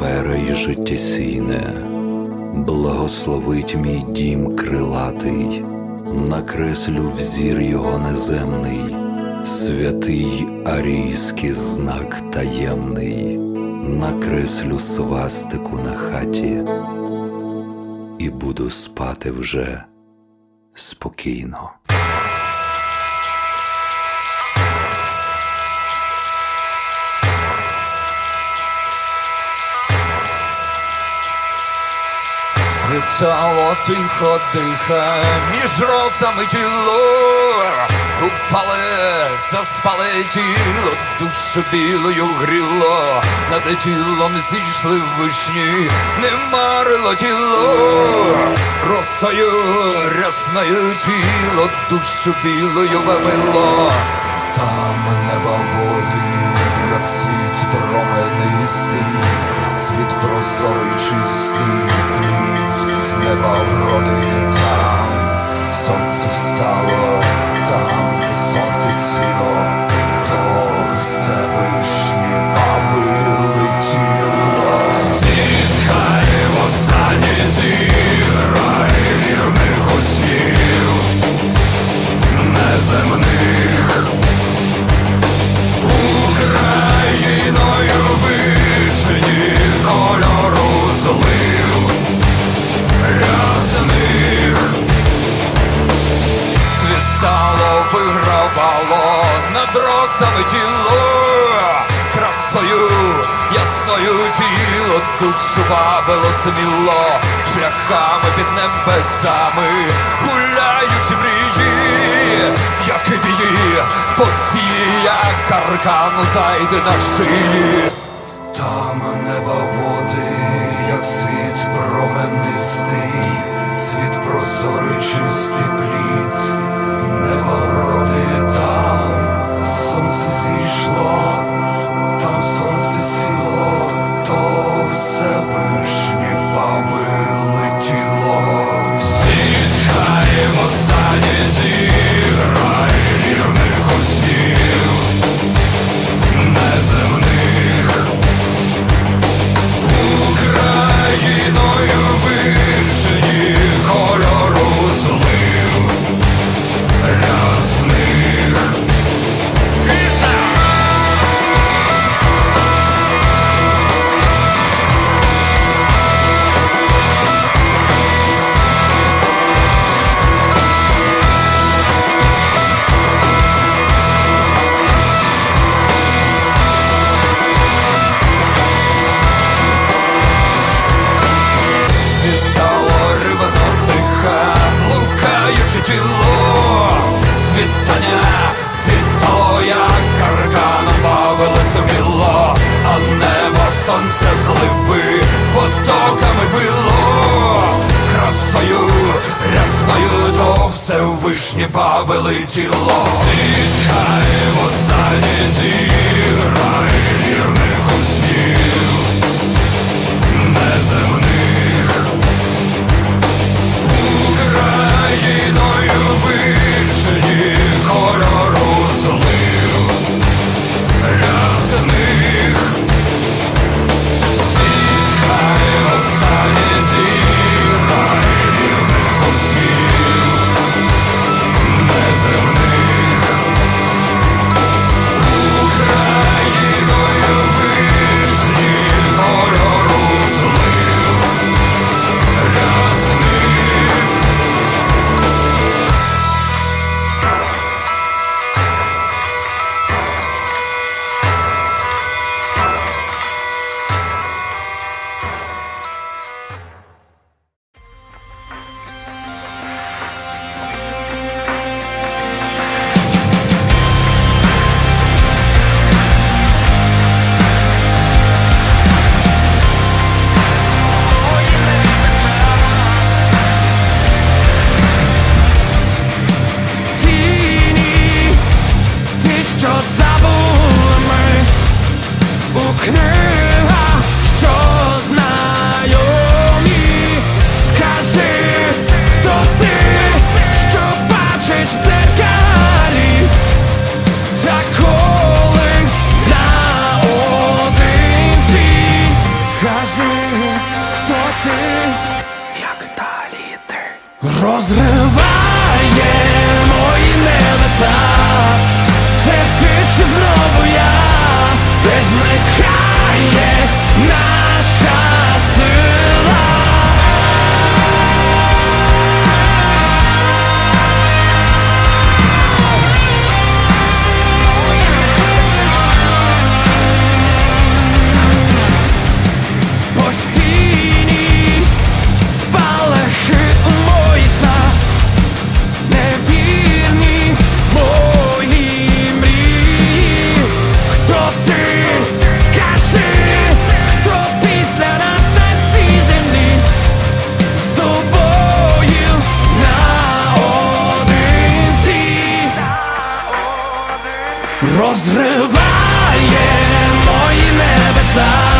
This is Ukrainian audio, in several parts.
пера й життєсійне, благословить мій дім крилатий, накреслю взір його неземний, святий арійський знак таємний, накреслю свастику на хаті. І буду спати вже спокійно. Світало тихо диха між розами тіло. Упали, заспали тіло, душу білою гріло, над тілом зійшли вишні, не марило тіло, росою рясною тіло, душу білою вавило, там неба води, світ променистий, світ прозорий чистий, плід неба ясною тіло душу бабило сміло Шляхами під небесами гуляючи мрії Як вії, повія каркану зайде на шиї. Там неба води, як світ променистий, світ прозорий чистий плід, сонце зливи потоками било, красою рясною то все вишні бавили тіло. накриває мої небеса, це ти чи знову я, де зникає на. розриває мої небеса.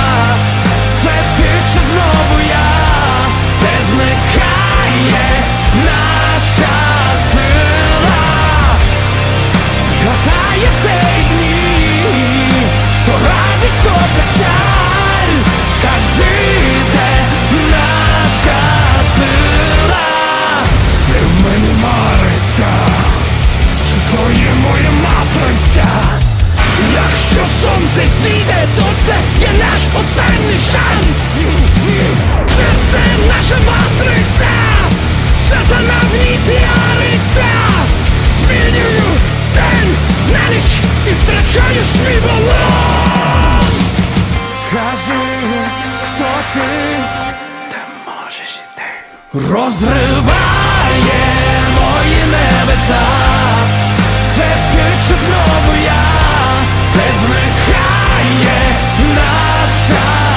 Чаєш мій баланс? Скажи, хто ти, та можеш іти? Розриває мої небеса, це ти чи знову я, де зникає наша.